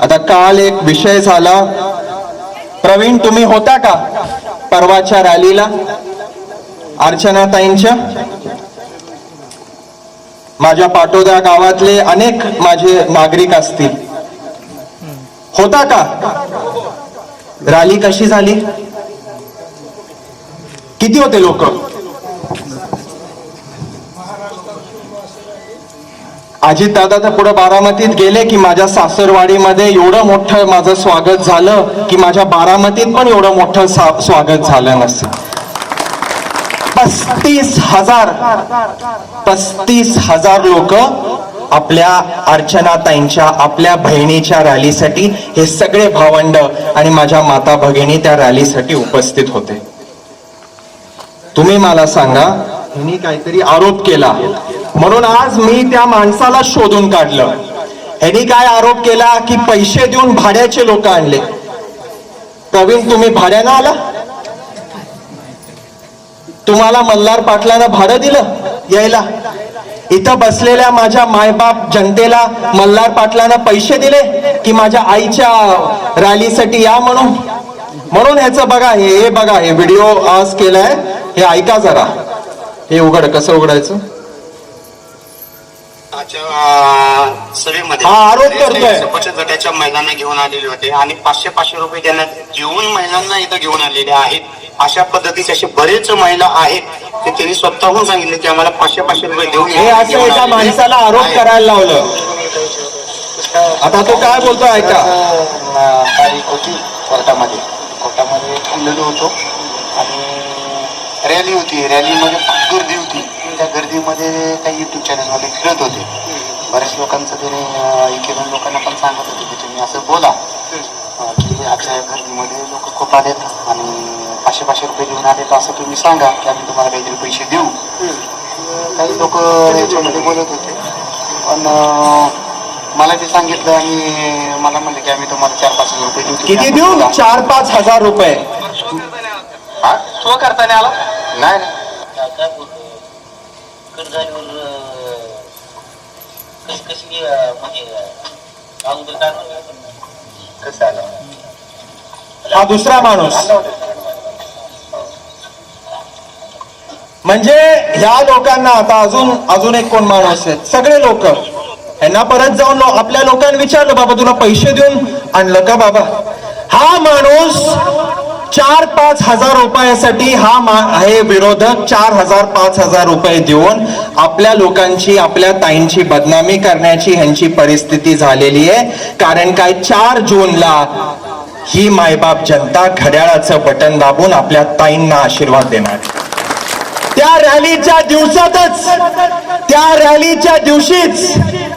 आता काल एक विषय झाला. प्रवीण तुम्ही होता का परवाच्या रॅलीला? अर्चनाताईंच्या माझ्या पाटोदा गावातले अनेक माझे नागरिक असतील. होता का? रॅली कशी झाली? किती होते लोक? अजित तर पुढे बारामतीत गेले की माझ्या सासरवाडीमध्ये एवढं मोठं माझं स्वागत झालं की माझ्या बारामतीत पण एवढं मोठं सा- स्वागत झालं नसेल पस्तीस हजार पस्तीस हजार लोक आपल्या अर्चनाताईंच्या आपल्या बहिणीच्या रॅलीसाठी हे सगळे भावंड आणि माझ्या माता भगिनी त्या रॅलीसाठी उपस्थित होते. तुम्ही मला सांगा ह्यांनी काहीतरी आरोप केला. म्हणून आज मी त्या माणसाला शोधून काढलं. ह्यानी काय आरोप केला की पैसे देऊन भाड्याचे लोक आणले. प्रवीण तुम्ही भाड्यानं आला? तुम्हाला मल्हार पाटलानं भाडं दिलं यायला? इथं बसलेल्या माझ्या मायबाप जनतेला मल्हार पाटलानं पैसे दिले की माझ्या आईच्या रॅलीसाठी या म्हणून? म्हणून ह्याचं बघा हे हे बघा हे व्हिडिओ आज केलाय हे ऐका जरा. हे उघड कसं उघडायचं? आजच्या सभेमध्ये. हा, आरोप करतोय. बचत गटाच्या महिलांना घेऊन आलेले होते आणि पाचशे पाचशे रुपये त्यांना जेवून महिलांना इथं घेऊन आलेले आहेत. अशा पद्धतीचे असे बरेच महिला आहेत ते त्यांनी स्वतःहून सांगितले की आम्हाला पाचशे पाचशे रुपये देऊन हे असं घेऊन एका आलेले माणसाला आरोप आहेत. करायला लावलं. आता तो काय बोलतो ऐका. अं, तारीख होती कोर्टामध्ये. कोर्टामध्ये थांबलेलो होतो आणि रॅली होती. रॅलीमध्ये खूप गर्दी होती. त्या गर्दीमध्ये काही युट्यूब चॅनलमध्ये फिरत होते. बऱ्याच लोकांचं त्याने एक दोन लोकांना पण सांगत होते की तुम्ही असं बोला. की आजच्या गर्दीमध्ये लोक खूप आलेत आणि पाचशे पाचशे रुपये देऊन आलेत असं तुम्ही सांगा की आम्ही तुम्हाला काहीतरी पैसे देऊ. काही लोक याच्यामध्ये बोलत होते. पण मला ते सांगितलं आणि मला म्हणलं की आम्ही तुम्हाला चार पाच हजार रुपये देऊ. किती देऊ. चार पाच हजार रुपये. हा? शो करताना आला? नाही नाही. कसं आलं? हा दुसरा माणूस म्हणजे ह्या लोकांना आता अजून अजून एक कोण माणूस आहेत सगळे लोक ह्यांना परत जाऊन लो- आपल्या लोकांनी विचारलं बाबा तुला पैसे देऊन आणलं का बाबा हा माणूस चार पाच हजार रुपयासाठी हा मा- हे विरोधक चार हजार पाच हजार रुपये देऊन आपल्या लोकांची आपल्या ताईंची बदनामी करण्याची ह्यांची परिस्थिती झालेली आहे. कारण काय चार जूनला ही मायबाप जनता घड्याळाचं बटन दाबून आपल्या ताईंना आशीर्वाद देणार त्या रॅलीच्या दिवसातच त्या रॅलीच्या दिवशीच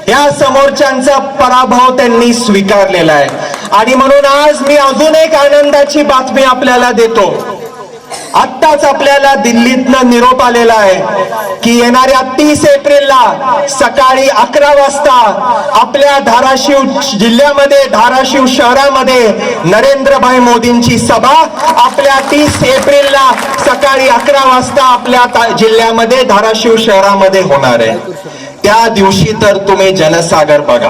या समोरच्यांचा पराभव त्यांनी स्वीकारलेला आहे. आणि म्हणून आज मी अजून एक आनंदाची बातमी आपल्याला देतो. आत्ताच आपल्याला दिल्लीतनं निरोप आलेला आहे की येणाऱ्या तीस एप्रिलला सकाळी अकरा वाजता आपल्या धाराशिव जिल्ह्यामध्ये धाराशिव शहरामध्ये नरेंद्रभाई मोदींची सभा आपल्या तीस एप्रिलला सकाळी अकरा वाजता आपल्या जिल्ह्यामध्ये धाराशिव शहरामध्ये होणार आहे. त्या दिवशी तर तुम्ही जनसागर बघा.